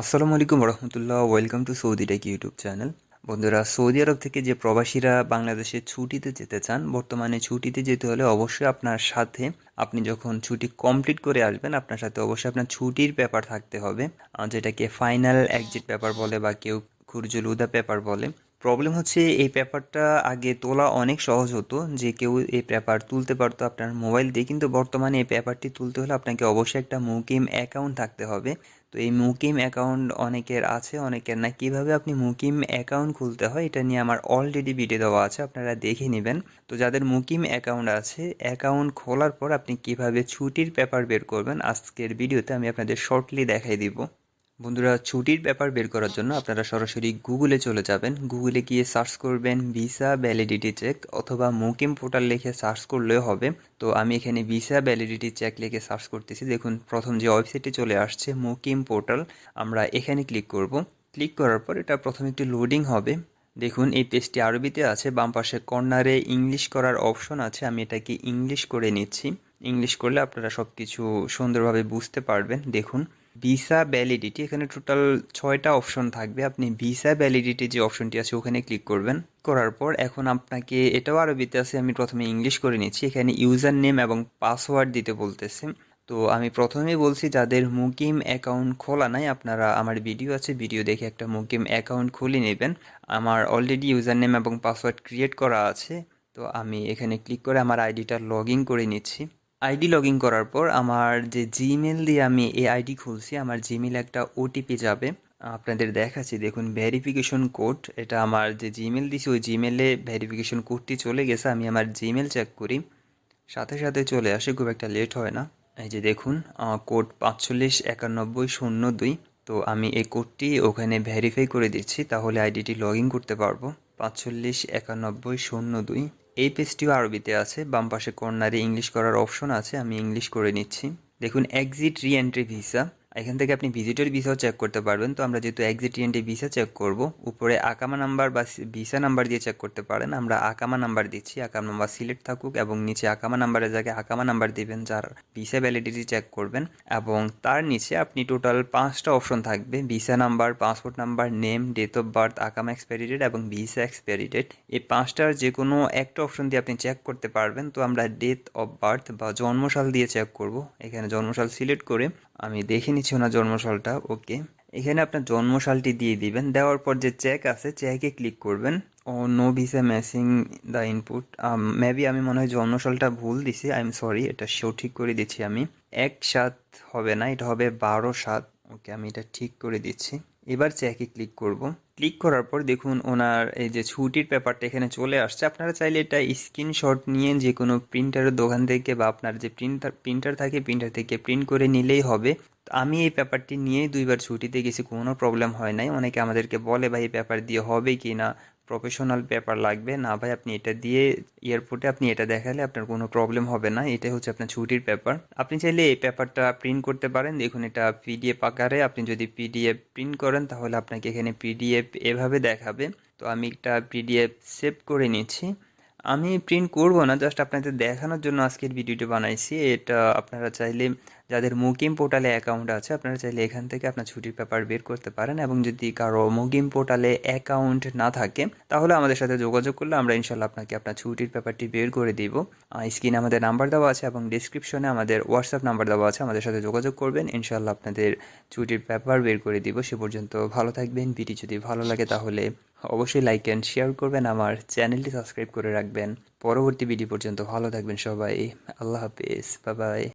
আসসালামু আলাইকুম রহমতুল্লাহ welcome to Saudi tech YouTube channel. বন্ধুরা, সৌদি আরব থেকে যে প্রবাসীরা বাংলাদেশে ছুটিতে যেতে চান, বর্তমানে ছুটিতে যেতে হলে অবশ্যই আপনার সাথে আপনি যখন ছুটি কমপ্লিট করে আসবেন, আপনার সাথে অবশ্যই আপনার ছুটির পেপার থাকতে হবে যেটাকে ফাইনাল এক্সিট পেপার বলে বা কেউ খুরজুলুদা পেপার বলে। প্রবলেম হচ্ছে এই পেপারটা আগে তোলা অনেক সহজ হতো, যে কেউ এই পেপার তুলতে পারতো আপনার মোবাইল দিয়ে, কিন্তু বর্তমানে এই পেপারটি তুলতে হলে আপনাকে অবশ্যই একটা মুকিম অ্যাকাউন্ট থাকতে হবে। তো এই মুকিম অ্যাকাউন্ট অনেকের আছে, অনেকের না। কীভাবে আপনি মুকিম অ্যাকাউন্ট খুলতে হয়, এটা নিয়ে আমার অলরেডি ভিডিও দেওয়া আছে, আপনারা দেখে নেবেন। তো যাদের মুকিম অ্যাকাউন্ট আছে, অ্যাকাউন্ট খোলার পর আপনি কীভাবে ছুটির পেপার বের করবেন, আজকের ভিডিওতে আমি আপনাদের শর্টলি দেখাই দিব। বন্ধুরা, ছুটির ব্যাপার বের করার জন্য আপনারা সরাসরি গুগলে চলে যাবেন। গুগলে গিয়ে সার্চ করবেন ভিসা ভ্যালিডিটি চেক অথবা মুকিম পোর্টাল লিখে সার্চ করলেও হবে। তো আমি এখানে ভিসা ভ্যালিডিটি চেক লিখে সার্চ করতেছি। দেখুন, প্রথম যে ওয়েবসাইটটি চলে আসছে, মুকিম পোর্টাল, আমরা এখানে ক্লিক করব। ক্লিক করার পর এটা প্রথমে একটি লোডিং হবে। দেখুন, এই পেজটি আরবিতে আছে, বাম পাশে কর্নারে ইংলিশ করার অপশন আছে। আমি এটাকে ইংলিশ করে নিচ্ছি। ইংলিশ করলে আপনারা সব কিছু সুন্দরভাবে বুঝতে পারবেন। দেখুন ভিসা ভ্যালিডিটি এখানে টোটাল ছয়টা অপশন থাকবে। আপনি ভিসা ভ্যালিডিটি যে অপশনটি আছে, ওখানে ক্লিক করবেন। করার পর এখন আপনাকে, এটাও আরবিতে আছে, আমি প্রথমে ইংলিশ করে নিচ্ছি। এখানে ইউজার নেম এবং পাসওয়ার্ড দিতে বলতেছে। তো আমি প্রথমেই বলছি, যাদের মুকিম অ্যাকাউন্ট খোলা নাই, আপনারা, আমার ভিডিও আছে ভিডিও দেখে একটা মুকিম অ্যাকাউন্ট খুলে নেবেন। আমার অলরেডি ইউজার নেম এবং পাসওয়ার্ড ক্রিয়েট করা আছে। তো আমি এখানে ক্লিক করে আমার আইডিটা লগ ইন করে নিচ্ছি। আইডি লগ ইন করার পর আমার যে জিমেল দিয়ে আমি এই আইডি খুলছি, আমার জিমেল একটা ওটিপি যাবে। আপনাদের দেখাচ্ছি, দেখুন ভেরিফিকেশন কোড এটা আমার যে জিমেল দিছি, ওই জিমেলে ভেরিফিকেশন কোডটি চলে গেছে, আমি আমার জিমেল চেক করি। সাথে সাথে চলে আসে, খুব একটা লেট হয় না। এই যে দেখুন কোড পাঁচচল্লিশ একানব্বই শূন্য দুই, তো আমি এই কোডটি ওখানে ভেরিফাই করে দিচ্ছি, তাহলে আইডিটি লগ ইন করতে পারব। পাঁচচল্লিশ একানব্বই শূন্য দুই। এই পেজটিও আরবিতে আছে, বাম পাশে কর্নারে ইংলিশ করার অপশন আছে, আমি ইংলিশ করে নিচ্ছি। দেখুন এক্সিট রি এন্ট্রি ভিসা এখান থেকে আপনি ভিজিটর ভিসাও চেক করতে পারবেন। তো আমরা যেহেতু এক্সিট ভিসা চেক করব, উপরে আকামা নাম্বার বা ভিসা নাম্বার দিয়ে চেক করতে পারেন। আমরা আকামা নাম্বার দিচ্ছি, আকামা নাম্বার সিলেক্ট থাকুক এবং নিচে আকামা নাম্বারের জায়গায় আকামা নাম্বার দিবেন, যার ভিসা ভ্যালিডিটি চেক করবেন এবং তার নিচে আপনি টোটাল পাঁচটা অপশন থাকবে। Visa number passport number name date of birth আকামা এক্সপায়ারি ডেট এবং ভিসা এক্সপায়ারি ডেট এই পাঁচটার যে কোনো একটা অপশন দিয়ে আপনি চেক করতে পারবেন। তো আমরা ডেট অফ বার্থ বা জন্মসাল দিয়ে চেক করব। এখানে জন্মসাল সিলেক্ট করে আমি দেখে নিচ্ছি ওনার জন্মশালটা ওকে। এখানে আপনার জন্মশালটি দিয়ে দিবেন। দেওয়ার পর যে চেক আছে চেকে ক্লিক করবেন। ও no visa matching the input maybe আমি মনে হয় জন্মশালটা ভুল দিছি। আই এম সরি এটা সেও ঠিক করে দিচ্ছি আমি। এক সাত হবে না, এটা হবে বারো সাত। ওকে, আমি এটা ঠিক করে দিচ্ছি। এবার চেকে ক্লিক করব। ক্লিক করার পর দেখুন ওনার এই যে ছুটির পেপারটা এখানে চলে আসছে। আপনারা চাইলে এটা স্ক্রিনশট নিয়ে যে কোনো প্রিন্টারের দোকান থেকে বা আপনার যে প্রিন্টার প্রিন্টার থাকে প্রিন্টার থেকে প্রিন্ট করে নিলেই হবে। আমি এই পেপারটি নিয়েই দুইবার ছুটিতে গেছি, কোনো প্রবলেম হয় নাই। অনেকে আমাদেরকে বলে, ভাই, এই পেপার দিয়ে হবে কি না? প্রফেশনাল পেপার লাগবে। না ভাই, আপনি এটা দিয়ে এয়ারপোর্টে আপনি এটা দেখালে আপনার কোনো প্রবলেম হবে না। এটাই হচ্ছে আপনার ছুটির পেপার আপনি চাইলে এই পেপারটা প্রিন্ট করতে পারেন। দেখুন, এটা পিডিএফ আকারে। আপনি যদি পিডিএফ প্রিন্ট করেন, তাহলে আপনাকে এখানে পিডিএফ এভাবে দেখাবে। তো আমি একটা পিডিএফ সেভ করে নিচ্ছি। আমি প্রিন্ট করব না জাস্ট আপনাদের দেখানোর জন্য আজকের ভিডিওটি বানাইছি। এটা আপনারা চাইলে, যাদের মুকিম পোর্টালে অ্যাকাউন্ট আছে, আপনারা চাইলে এখান থেকে আপনার ছুটির পেপার বের করতে পারেন এবং যদি কারও মুকিম পোর্টালে অ্যাকাউন্ট না থাকে, তাহলে আমাদের সাথে যোগাযোগ করলে আমরা ইনশাল্লাহ আপনাকে আপনার ছুটির পেপারটি বের করে দিব। স্ক্রিনে আমাদের নাম্বার দেওয়া আছে এবং ডিসক্রিপশনে আমাদের হোয়াটসঅ্যাপ নাম্বার দেওয়া আছে, আমাদের সাথে যোগাযোগ করবেন, ইনশাল্লাহ আপনাদের ছুটির পেপার বের করে দিব। সে পর্যন্ত ভালো থাকবেন। ভিডিও যদি ভালো লাগে তাহলে অবশ্যই লাইক অ্যান্ড শেয়ার করবেন, আমার চ্যানেলটি সাবস্ক্রাইব করে রাখবেন। পরবর্তী ভিডিও পর্যন্ত ভালো থাকবেন সবাই। আল্লাহ হাফিজ। Bye bye